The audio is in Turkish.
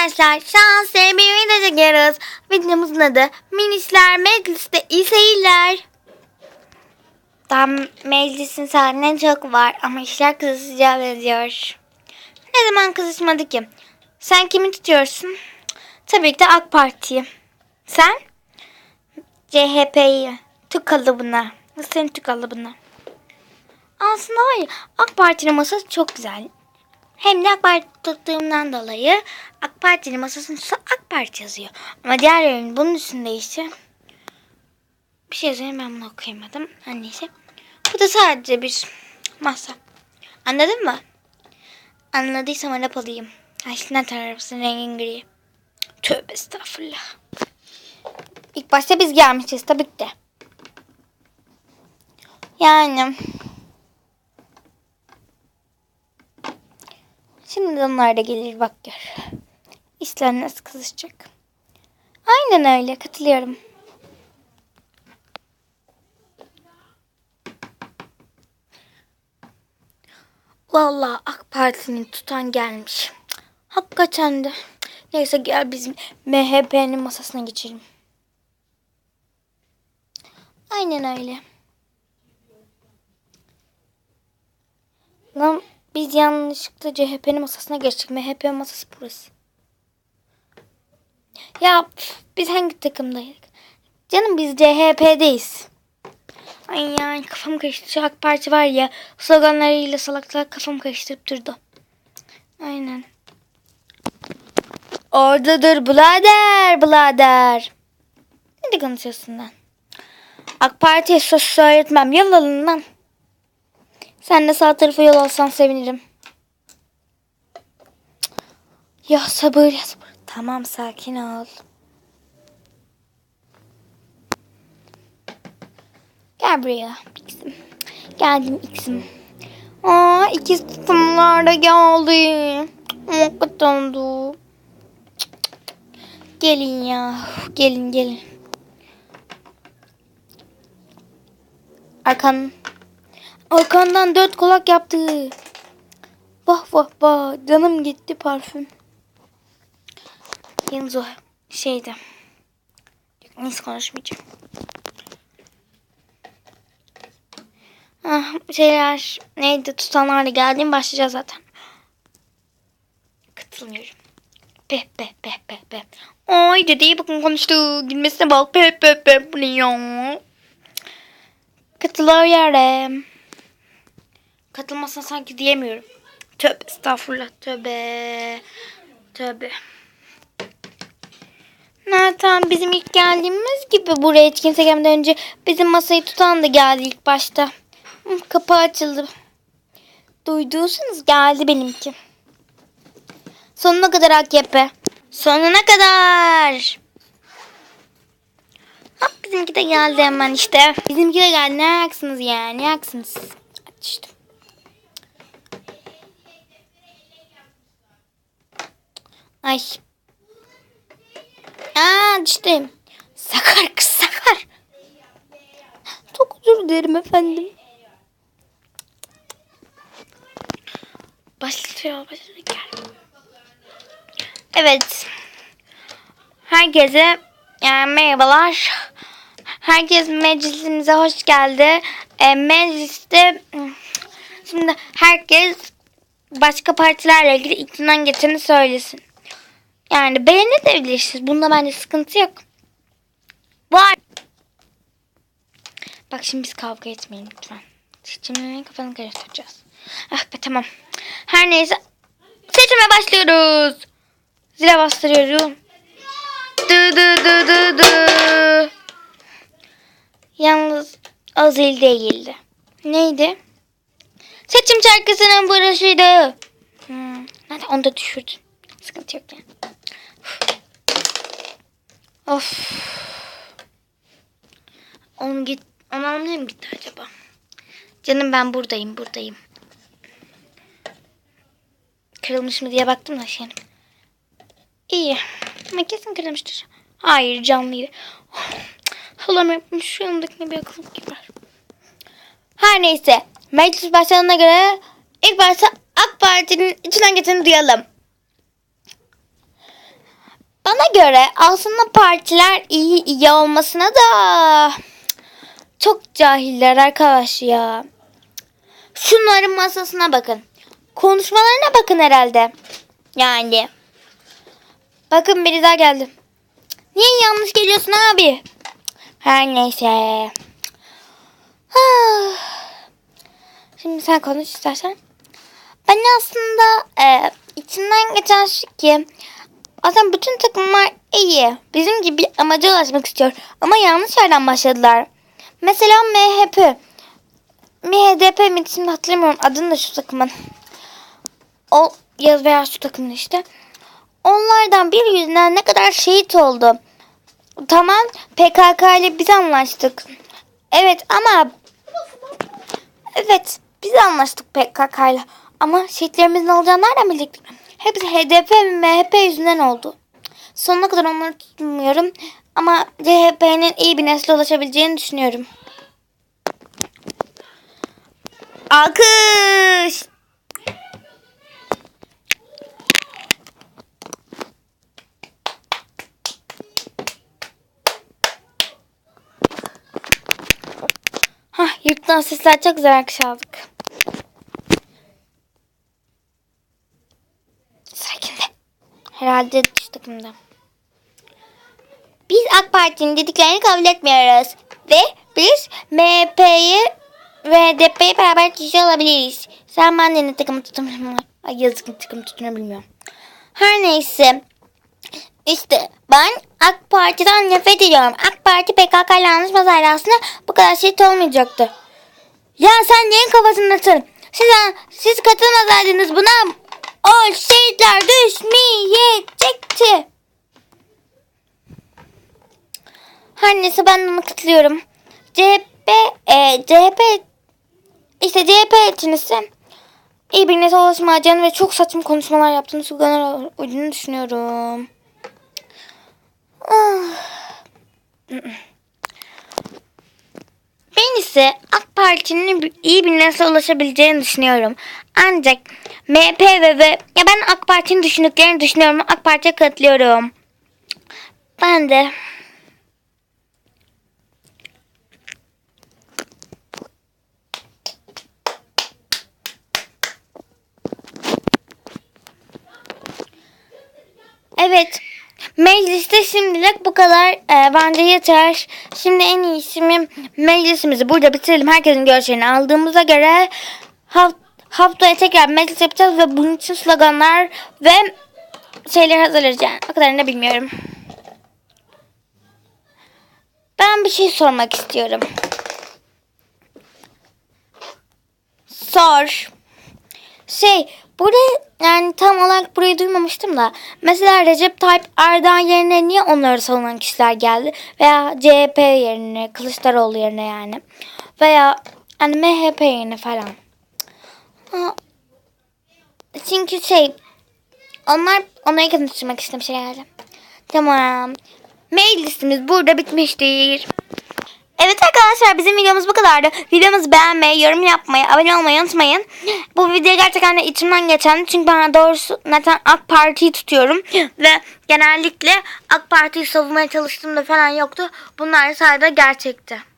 arkadaşlar şu an size bir video çekiyoruz. Videomuzun adı Minisler Meclis'te iyi seyirler. Daha meclisin saatine çok var ama işler kızışacağı benziyor. Ne zaman kızışmadı ki? Sen kimi tutuyorsun? Tabii ki de AK Parti'yi. Sen? CHP'yi. Türk kalıbına. Senin Türk kalıbına. Aslında var ya AK Parti'nin masası çok güzel. Hem de AK Parti tuttuğumdan dolayı AK Parti'nin masasının üstünde AK Parti yazıyor. Ama diğerlerinin bunun üstünde işte bir şey söyleyeyim ben bunu okuyamadım. Her neyse. Bu da sadece bir masa. Anladın mı? Anladıysam Arap alayım. Aşkına arabasının rengin gri. Tövbe estağfurullah. İlk başta biz gelmişiz tabii ki de. Yani Şimdi onlar da gelir bak gör. İşler nasıl kızışacak. Aynen öyle katılıyorum. Vallahi AK Parti'nin tutan gelmiş. Hakikaten de. Neyse gel bizim MHP'nin masasına geçelim. Aynen öyle. Lan biz yanlışlıkla CHP'nin masasına geçtik. MHP masası burası. Ya biz hangi takımdaydık? Canım biz CHP'deyiz. Ay yani kafam karıştı. Şu AK Parti var ya sloganlarıyla salaklar kafam karıştırıp durdu. Aynen. Oradadır birader birader. Ne de konuşuyorsun lan? AK Parti'ye söz söyletmem. Lan. Sen de sağ tarafa yol alsan sevinirim. Ya sabır ya sabır. Tamam sakin ol. Gel buraya X'im. Geldim X'im. Aa ikiz tutumlar da geldi. De. Gelin ya. Gelin gelin. Arkan. Arkandan dört kulak yaptı. Vah vah vah. Canım gitti parfüm. Yalnız o şeyde. Neyse konuşmayacağım. Ah, şeyler neydi tutanlarla geldiğim başlayacağız zaten. Katılmıyorum. Pe pe pe pe pe. Ay dedi bakın konuştu. Gülmesine bak. Pe pe pe. Bu ne ya? Katılıyorum. Katılmasına sanki diyemiyorum. Tövbe estağfurullah. Tövbe. Tövbe. Zaten bizim ilk geldiğimiz gibi buraya hiç kimse gelmeden önce bizim masayı tutan da geldi ilk başta. Kapı açıldı. Duyduysanız geldi benimki. Sonuna kadar AKP. Sonuna kadar. Hop bizimki de geldi hemen işte. Bizimki de geldi. Ne yaksınız yani? Ne yaksınız? Hadi Ay. Aa düştüm. Sakar kız sakar. Çok özür dilerim efendim. Başlıyor başlıyor. Evet. Herkese yani merhabalar. Herkes meclisimize hoş geldi. E, mecliste şimdi herkes başka partilerle ilgili iktidan geçeni söylesin. Yani beğenebilirsiniz. Bunda bence sıkıntı yok. Var. Bak şimdi biz kavga etmeyin lütfen. Seçimlerin kafanı karıştıracağız. Ah be tamam. Her neyse. Seçime başlıyoruz. Zile bastırıyorum. Dı dı dı dı dı. Yalnız o zil değildi. Neydi? Seçim şarkısının burasıydı. Hmm. Hadi onu da düşürdüm. Sıkıntı yok yani. Of. Onun git, onu almaya mı gitti acaba? Canım ben buradayım, buradayım. Kırılmış mı diye baktım da şey. İyi. Ama kesin kırılmıştır. Hayır canlıydı. Halam yapmış şu yanındakine bir akıllık gibi var. Her neyse. Meclis başkanına göre ilk başta AK Parti'nin içinden geçeni duyalım. Bana göre aslında partiler iyi iyi olmasına da çok cahiller arkadaş ya. Şunların masasına bakın. Konuşmalarına bakın herhalde. Yani. Bakın biri daha geldi. Niye yanlış geliyorsun abi? Her neyse. Şimdi sen konuş istersen. Ben aslında e, içinden geçen şu ki aslında bütün takımlar iyi. Bizim gibi amaca ulaşmak istiyor. Ama yanlış yerden başladılar. Mesela MHP. MHDP mi şimdi hatırlamıyorum adını da şu takımın. O yaz veya şu takımın işte. Onlardan bir yüzünden ne kadar şehit oldu. Tamam PKK ile biz anlaştık. Evet ama evet biz anlaştık PKK ile. Ama şehitlerimizin olacağını nereden bildik? Hepsi HDP ve MHP yüzünden oldu. Sonuna kadar onları tutmuyorum. Ama CHP'nin iyi bir nesle ulaşabileceğini düşünüyorum. Alkış! Hah, yurttan sesler çok güzel aldık. Herhalde dış takımda. Biz AK Parti'nin dediklerini kabul etmiyoruz. Ve biz MHP'yi ve HDP'yi beraber kişi olabiliriz. Sen ben de ne takımı tutamıyorum. Ay yazık takımı tutuyorum bilmiyorum. Her neyse. İşte ben AK Parti'den nefret ediyorum. AK Parti PKK ile anlaşmasaydı aslında bu kadar şehit olmayacaktı. Ya sen neyin kafasındasın? Siz, siz katılmasaydınız buna o şehitler düşmeyecekti. Her neyse ben ona katılıyorum. CHP, e, CHP işte CHP içinisi iyi bir nete ulaşmayacağını ve çok saçma konuşmalar yaptığını Sugan'a uyduğunu düşünüyorum. Ah. Ben ise AK Parti'nin iyi bir nesle ulaşabileceğini düşünüyorum. Ancak MHP ve, ve ya ben AK Parti'nin düşündüklerini düşünüyorum. AK Parti'ye katılıyorum. Ben de. Evet. Mecliste şimdilik bu kadar. Ee, bence yeter. Şimdi en iyisi mi meclisimizi burada bitirelim. Herkesin görüşlerini aldığımıza göre haft haftaya tekrar meclis yapacağız ve bunun için sloganlar ve şeyler hazırlayacağız. Yani. O kadarını da bilmiyorum. Ben bir şey sormak istiyorum. Sor. Şey burada yani tam olarak burayı duymamıştım da. Mesela Recep Tayyip Erdoğan yerine niye onları savunan kişiler geldi? Veya CHP yerine, Kılıçdaroğlu yerine yani. Veya hani MHP yerine falan. Çünkü şey onlar onları konuşmak istemiş herhalde. Tamam. Mail listemiz burada bitmiştir. Evet arkadaşlar bizim videomuz bu kadardı. Videomuzu beğenmeyi, yorum yapmayı, abone olmayı unutmayın. Bu video gerçekten de içimden geçen. Çünkü ben doğrusu zaten AK Parti'yi tutuyorum. Ve genellikle AK Parti'yi savunmaya çalıştığımda falan yoktu. Bunlar sadece gerçekti.